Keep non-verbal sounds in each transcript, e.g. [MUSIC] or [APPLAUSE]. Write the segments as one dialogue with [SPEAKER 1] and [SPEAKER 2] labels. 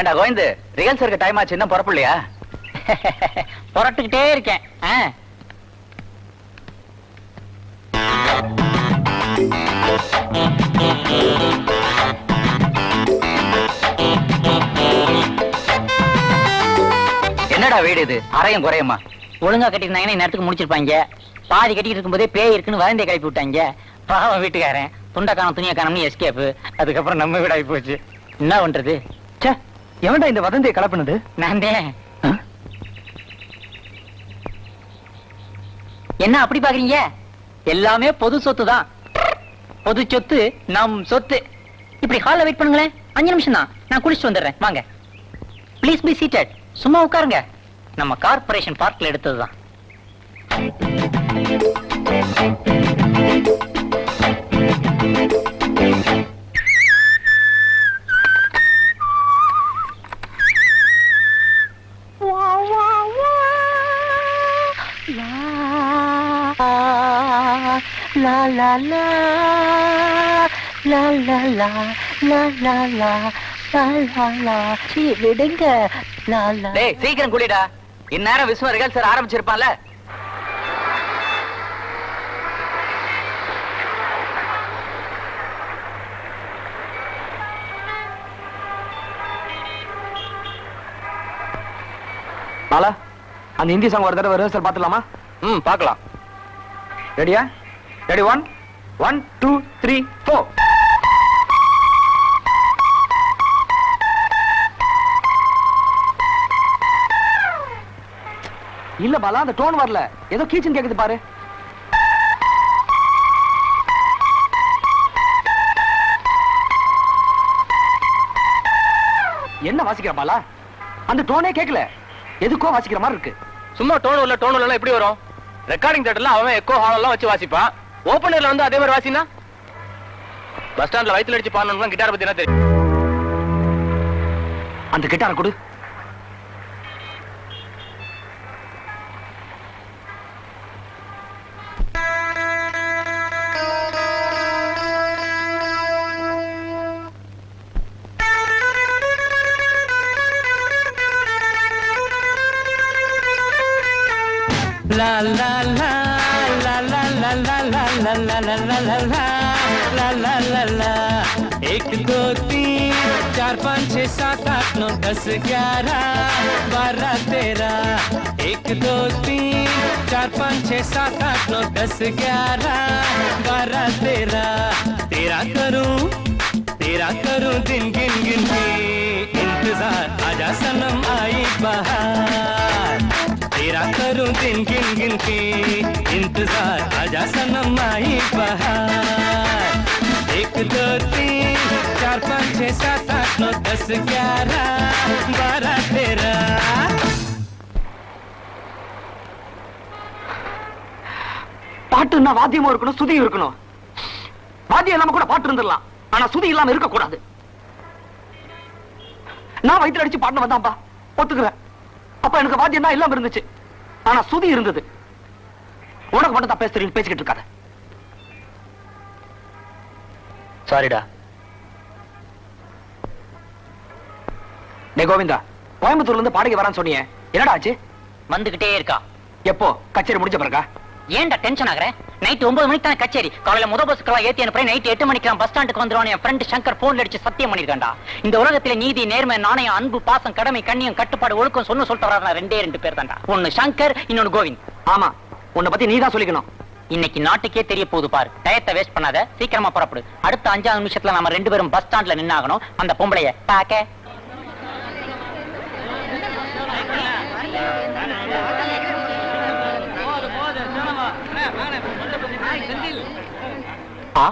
[SPEAKER 1] ஏண்டா கோவிந்து? ரிஹர்சலுக்கு டைம் ஆச்சு இன்னும் புறப்படலையா? [LAUGHS]
[SPEAKER 2] புரட்டுக்கிட்டே இருக்கேன். ஆ.
[SPEAKER 1] என்னடா வீடு இது? அரையும் குறையுமா?
[SPEAKER 2] ஒழுங்கா கட்டிருந்தாங்கன்னா நேரத்துக்கு முடிச்சிருப்பாங்க. பாதி கட்டிட்டு இருக்கும்போதே பேய் இருக்குன்னு வதந்தியை கிளப்பி விட்டாங்க. பாவம் வீட்டுக்காரன். துண்டை காணும் துணியை காணும்னு எஸ்கேப்பு அதுக்கப்புறம் நம்ம வீடாகி போச்சு. என்ன பண்றது?
[SPEAKER 1] சே எவன்டா இந்த வதந்தியை கலப்புனது?
[SPEAKER 2] நான் என்ன அப்படி பாக்குறீங்க? எல்லாமே பொது சொத்து தான் பொது சொத்து நம் சொத்து. இப்படி ஹால்ல வெயிட் பண்ணுங்களேன். அஞ்சு நிமிஷம் தான். நான் குளிச்சுட்டு வந்துடுறேன். வாங்க. ப்ளீஸ் பி சீட்டட் சும்மா உட்காருங்க. நம்ம கார்ப்பரேஷன் பார்க்ல எடுத்ததுதான். லா லா லா லா லா லா லா லா லா லா லா லா சீ விடுங்க. லா லா
[SPEAKER 1] டேய் சீக்கிரம் குளிடா. இந்நேரம் விஸ்வ ரிஹர்சல் ஆரம்பிச்சிருப்பான்ல
[SPEAKER 3] பாலா அந்த ஹிந்தி சாங் ஒரு தடவை ரிஹர்சல் பார்த்துலாமா
[SPEAKER 1] ம் பார்க்கலாம்.
[SPEAKER 3] ரெடியா ready one one two three four இல்ல பாலா அந்த டோன் வரல. ஏதோ கீச்சன் கேக்குது பாரு. என்ன வாசிக்கிற பாலா? அந்த டோனே கேட்கல எதுக்கோ வாசிக்கிற மாதிரி இருக்கு.
[SPEAKER 4] சும்மா டோன் உள்ள டோன் உள்ள எப்படி வரும்? ரெக்கார்டிங் தேட்டர்ல அவன் எக்கோ ஹால் எல்லாம் வச்சு வாசிப்பான். ஓப்பனர்ல வந்து அதே மாதிரி வாசினா? பஸ் ஸ்டாண்ட்ல வயிற்றுல அடிச்சு பாடணும் கிட்டார் பத்தி என்ன தெரியும்?
[SPEAKER 3] அந்த கிட்டார கொடு.
[SPEAKER 5] एक, दो, तीन, चार, पाँच, छः, सात, आठ, नौ, दस, ग्यारह, बारह, तेरह। एक, दो, तीन, चार, पाँच, छः, सात, आठ, नौ, दस, ग्यारह, बारह, तेरह। तेरा करूँ तेरा करूँ दिन गिन गिन के। इंतज़ार, आजा सनम आई बहार। तेरा करूँ दिन गिन गिन के। इंतज़ार, आजा सनम आई बहार। एक, दो, तीन चार पाँच छः सात आठ नौ दस ग्यारह बारह तेरह
[SPEAKER 3] பாட்டுன்னா வாத்தியமும் இருக்கணும் சுதியும் இருக்கணும் வாத்தியம் இல்லாம கூட பாட்டு இருந்துடலாம் ஆனா சுதி இல்லாம இருக்க கூடாது நான் வயித்துல அடிச்சு பாடின வந்தான்பா ஒத்துக்கிறேன் அப்ப எனக்கு வாத்தியம் தான் இல்லாம இருந்துச்சு ஆனா சுதி இருந்தது உனக்கு மட்டும் தான் பேச தெரியும் பேசிக்கிட்டு இருக்காத
[SPEAKER 1] சாரிடா
[SPEAKER 3] டே கோவிந்தா கோயம்புத்தூர்ல இருந்து பாடகை வரான்னு சொன்னியே. என்னடா ஆச்சு?
[SPEAKER 2] வந்துகிட்டே இருக்கா.
[SPEAKER 3] எப்போ? கச்சேரி முடிஞ்ச பிறகா?
[SPEAKER 2] ஏன்டா டென்ஷன் ஆகுற? நைட் ஒன்பது மணிக்கு தான் கச்சேரி. காலையில முத பஸ்க்கெல்லாம் ஏத்தி அனுப்புறேன் நைட் எட்டு மணிக்கு பஸ் ஸ்டாண்டுக்கு வந்துருவான் என் ஃப்ரெண்ட் சங்கர் போன்ல அடிச்சு சத்தியம் பண்ணிருக்காண்டா இந்த உலகத்துல நீதி நேர்மை நாணயம் அன்பு பாசம் கடமை கண்ணியம் கட்டுப்பாடு ஒழுக்கம் சொன்னு சொல்லிட்டு வர்றாங்க ரெண்டே ரெண்டு பேர் தான்டா. ஒன்னு சங்கர் இன்னொன்னு கோவிந்த்.
[SPEAKER 3] ஆமா உன்னை பத்தி நீ தான் சொல்லிக்கணும்.
[SPEAKER 2] இன்னைக்கு நாட்டுக்கே தெரிய போகுது பாரு. டயத்தை வேஸ்ட் பண்ணாத சீக்கிரமா புறப்படு. அடுத்த அஞ்சாவது நிமிஷத்துல நம்ம ரெண்டு பேரும் பஸ் ஸ்டாண்ட்ல நின்னாகணும். அந்த பொம்பளைய பாக்க
[SPEAKER 3] ஆ?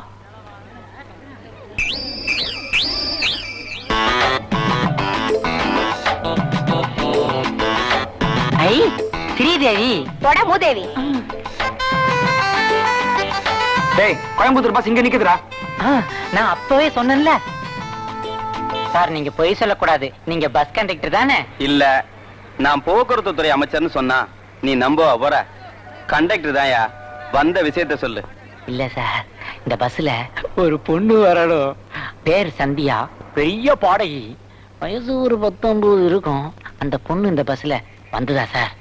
[SPEAKER 2] ஐ ஸ்ரீதேவி.
[SPEAKER 6] தொட மூதேவி.
[SPEAKER 3] டேய் கோயம்புத்தூர் பஸ் இங்க நிக்குதுடா.
[SPEAKER 2] நான் அப்பவே சொன்னேன்ல. சார் நீங்க பொய் சொல்லக்கூடாது. நீங்க பஸ் கண்டக்டர் தானே?
[SPEAKER 4] இல்ல நான் போக்குவரத்து துறை அமைச்சர்னு சொன்னா நீ நம்ப போற. கண்டக்டர் தான்யா. வந்த விஷயத்த சொல்லு.
[SPEAKER 2] இல்ல சார் இந்த பஸ்ல ஒரு பொண்ணு வரணும். பேர் சந்தியா பெரிய பாடகி. வயசு ஒரு பத்தொன்பது இருக்கும். அந்த பொண்ணு இந்த பஸ்ல வந்ததா சார்?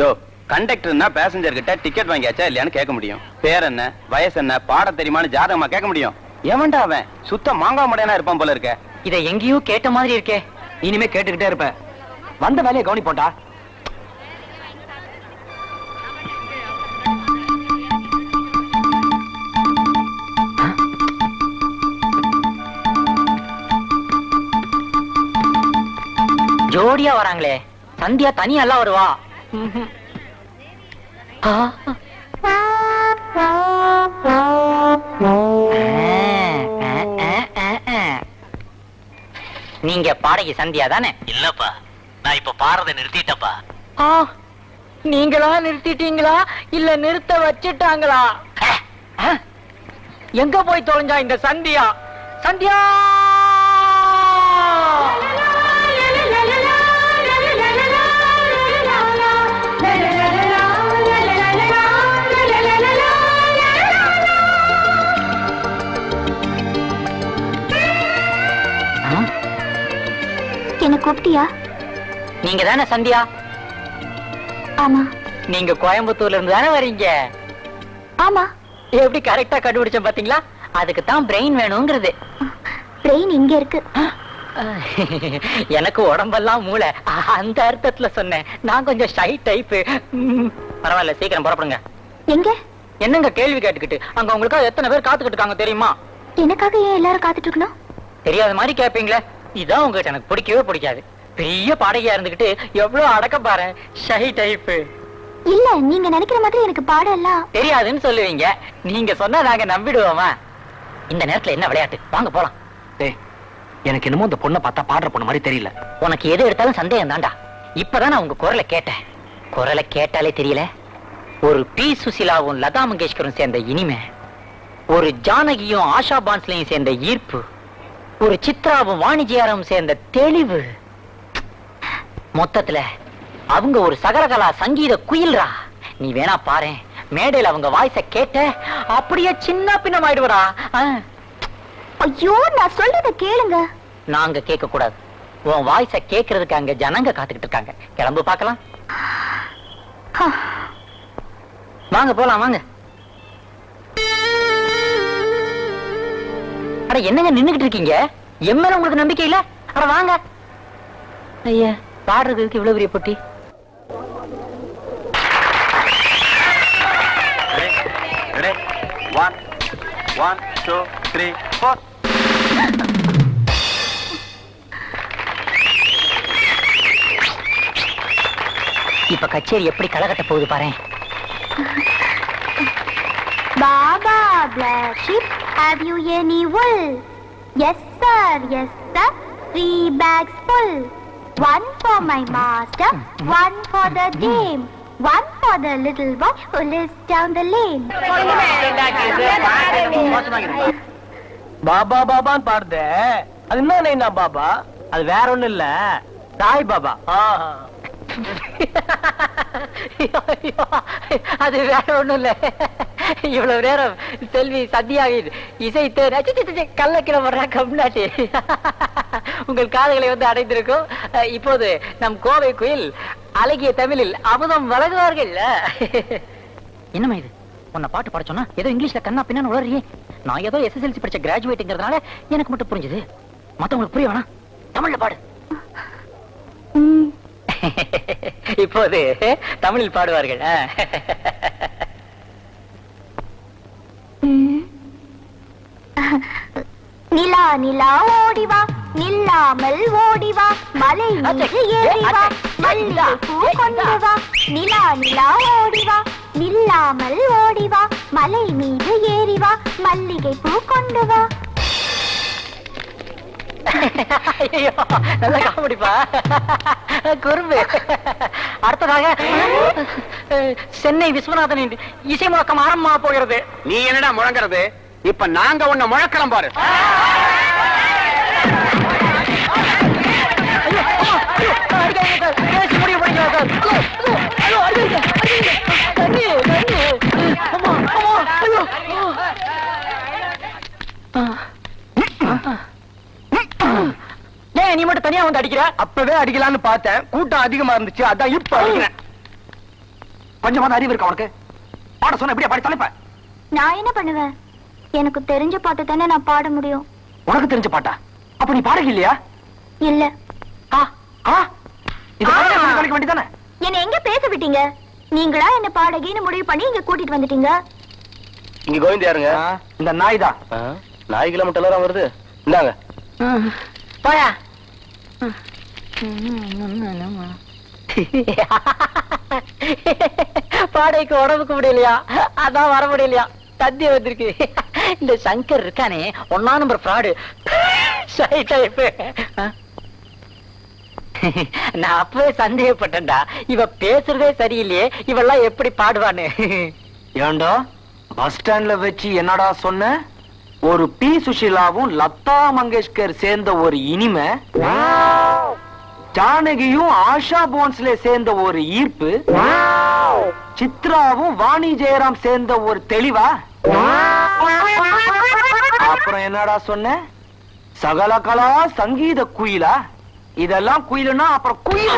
[SPEAKER 1] யோ கண்டக்டர்னா பேசஞ்சர் கிட்ட டிக்கெட் வாங்கியாச்சா இல்லையான்னு கேட்க முடியும். பேர் என்ன வயசு என்ன பாட தெரியுமான்னு ஜாதகமா கேட்க முடியும். எவன்டா அவன்? சுத்த மாங்காய் மடையனா இருப்பான் போல இருக்க.
[SPEAKER 2] இதை எங்கேயோ கேட்ட மாதிரி இருக்கே.
[SPEAKER 3] இனிமே கேட்டுக்கிட்டே இருப்ப. வந்த வேலையை கவனிப்போண்டா
[SPEAKER 2] ஜோடியா வராங்களே. சந்தியா தனியா எல்லாம் வருவா. நீங்க பாடகி சந்தியா தானே?
[SPEAKER 6] இல்லப்பா. நான் இப்ப பாடுறதை நிறுத்திட்டப்பா
[SPEAKER 2] நீங்களா நிறுத்திட்டீங்களா? இல்ல நிறுத்த வச்சுட்டாங்களா? எங்க போய் தொலைஞ்சா இந்த சந்தியா? சந்தியா!
[SPEAKER 7] கூப்பிட்டியா
[SPEAKER 2] நீங்க தானே சந்தியா?
[SPEAKER 7] ஆமா.
[SPEAKER 2] நீங்க கோயம்புத்தூர்ல இருந்து தானே வரீங்க?
[SPEAKER 7] ஆமா.
[SPEAKER 2] எப்படி கரெக்டா கண்டுபிடிச்சேன் பாத்தீங்களா? அதுக்கு தான் பிரெயின் வேணுங்கிறது.
[SPEAKER 7] பிரெயின் இங்க இருக்கு. [LAUGHS]
[SPEAKER 2] எனக்கு உடம்பெல்லாம் மூளை. அந்த அர்த்தத்துல சொன்னேன். நான் கொஞ்சம் ஷை டைப் பரவாயில்ல சீக்கிரம் புறப்படுங்க.
[SPEAKER 7] எங்க?
[SPEAKER 2] என்னங்க கேள்வி கேட்டுக்கிட்டு? அங்க உங்களுக்காக எத்தனை பேர் காத்துக்கிட்டு இருக்காங்க தெரியுமா?
[SPEAKER 7] எனக்காக ஏன் எல்லாரும் காத்துட்டு இருக்கணும்?
[SPEAKER 2] தெரியாத மாதிரி கேப்பீங்களே. இதான் உங்ககிட்ட எனக்கு பிடிக்கவே பிடிக்காது. பெரிய பாடகியா இருந்துகிட்டு எவ்வளவு அடக்க பாரு. ஷை டைப்
[SPEAKER 7] இல்ல நீங்க நினைக்கிற மாதிரி எனக்கு பாடம் எல்லாம்
[SPEAKER 2] தெரியாதுன்னு சொல்லுவீங்க. நீங்க சொன்னா நாங்க நம்பிடுவோமா? இந்த நேரத்துல என்ன விளையாட்டு? வாங்க போலாம்.
[SPEAKER 3] டேய் எனக்கு என்னமோ இந்த பொண்ணை பார்த்தா பாடுற பொண்ணு மாதிரி தெரியல.
[SPEAKER 2] உனக்கு எது எடுத்தாலும் சந்தேகம் தான்டா. இப்பதான் நான் உங்க குரலை கேட்டேன். குரலை கேட்டாலே தெரியல. ஒரு பி. சுசிலாவும் லதா மங்கேஷ்கரும் சேர்ந்த இனிமை. ஒரு ஜானகியும் ஆஷா பான்ஸ்லையும் சேர்ந்த ஈர்ப்பு. ஒரு சித்ராவும் வாணிஜியாரும் சேர்ந்த தெளிவு. மொத்தத்துல அவங்க ஒரு சகலகலா சங்கீத குயில்ரா. நீ வேணா பாரேன். மேடையில அவங்க வாய்ஸ கேட்ட அப்படியே சின்ன பின்னம் ஆயிடுவடா ஆ.
[SPEAKER 7] ஐயோ நான் சொல்றத கேளுங்க.
[SPEAKER 2] நாங்க கேட்க கூடாது உன் வாய்ஸ கேக்குறதுக்கு அங்க ஜனங்க காத்துக்கிட்டு இருக்காங்க. கிளம்பு பார்க்கலாம். வாங்க போலாம் வாங்க. அட என்னங்க நின்னுகிட்டு இருக்கீங்க? என் மேல உங்களுக்கு நம்பிக்கை இல்ல? அட வாங்க. ஐயா பாடுறதுக்கு இவ்வளவு பெரிய பொட்டி?
[SPEAKER 1] த்ரீ
[SPEAKER 2] இப்ப கச்சேரி எப்படி களகட்ட போகுது பாரு
[SPEAKER 7] Baba sheep have you any wool? Yes sir. Yes sir. Three bags full. One for my master one for the dame one for the little boy who lives down the lane.
[SPEAKER 3] Baa baa பாபான்னு பாடுதே. அது என்ன நைனா பாபா? அது வேற ஒண்ணும் இல்ல. சாய் பாபா.
[SPEAKER 2] அது வேற ஒண்ணும் இல்ல. இவ்வளவு நேரம் செல்வி சத்யாவி இசைத்து கள்ளக்கிற வர்ற கம்நாட்டி உங்கள் காதுகளை வந்து அடைந்திருக்கும். இப்போது நம் கோவை குயில் அழகிய தமிழில் அமுதம் வழங்குவார்கள். என்னம்மா இது? உன்னை பாட்டு பாட சொன்னா ஏதோ இங்கிலீஷ்ல கண்ணா பின்னான்னு உளறியே. நான் ஏதோ எஸ்எஸ்எல்சி படிச்ச கிராஜுவேட்டுங்கிறதுனால எனக்கு மட்டும் புரிஞ்சுது. மத்தவங்களுக்கு புரிய வேணாம். தமிழ்ல பாடு. இப்போது தமிழில் பாடுவார்கள்.
[SPEAKER 7] நிலா நிலா ஓடிவா நில்லாமல் ஓடிவா மலை மீது ஏறிவா மல்லிகை பூ கொண்டு வா. நிலா நிலா ஓடிவா நில்லாமல் ஓடிவா மலை மீது ஏறிவா மல்லிகை பூ கொண்டு வா.
[SPEAKER 2] ஐயோ நல்ல காமெடிப்பா குறும்பு. அடுத்ததாக சென்னை விஸ்வநாதனின் இசை முழக்கம் ஆரம்பமா போகிறது.
[SPEAKER 1] நீ என்னடா முழங்குறது? இப்ப நாங்க உன்னை முழக்கலாம் பாரு.
[SPEAKER 2] அம்மா, ஐயோ, அம்மா. ஆ. ஆ. ஆ.
[SPEAKER 3] அப்பவே அடிக்கலாம்னு பார்த்தேன் கூட்டம் அதிகமா இருந்துச்சு அதான் இப்ப அடிக்கிறேன் கொஞ்சமாவது அறிவு இருக்கா உனக்கு பாட சொன்ன எப்படியா பாடி தலைப்ப
[SPEAKER 7] நான் என்ன பண்ணுவேன் எனக்கு தெரிஞ்ச பாட்டு தானே நான் பாட முடியும்
[SPEAKER 3] உனக்கு தெரிஞ்ச பாட்டா அப்ப நீ பாடக இல்லையா
[SPEAKER 7] இல்ல
[SPEAKER 3] ஆ ஆ. கழிக்க வேண்டியதானே?
[SPEAKER 7] என்ன எங்க பேச விட்டீங்க? நீங்களா என்ன பாடகின்னு முடிவு பண்ணி இங்க கூட்டிட்டு வந்துட்டீங்க?
[SPEAKER 4] இங்க கோவிந்த் யாருங்க?
[SPEAKER 3] இந்த நாய் தான்.
[SPEAKER 4] நாய் கிலோமீட்டர் எல்லாம் வருது. இந்தாங்க.
[SPEAKER 2] போயா பாடைக்கு உடம்புக்கு முடியலையா? அதான் வர முடியலையா? தந்தி வந்திருக்கு. இந்த சங்கர் இருக்கானே ஒன்னா நம்பர் ஃப்ராடு [LAUGHS] நான் அப்பவே சந்தேகப்பட்டேன்டா. இவ பேசுறதே சரியில்லையே இவெல்லாம் எப்படி பாடுவான்னு. [LAUGHS]
[SPEAKER 3] ஏண்டா பஸ் ஸ்டாண்ட்ல வச்சு என்னடா சொன்ன? ஒரு பி சுஷிலாவும் லதா மங்கேஷ்கர் சேர்ந்த ஒரு இனிமை. ஜானகியும் ஆஷா போன்ஸ்ல சேர்ந்த ஒரு ஈர்ப்பு. சித்ராவும் வாணி ஜெயராம் சேர்ந்த ஒரு தெளிவா? அப்புறம் என்னடா சொன்ன? சகல கலா சங்கீத குயிலா? இதெல்லாம் குயிலுன்னா அப்புறம் குயில்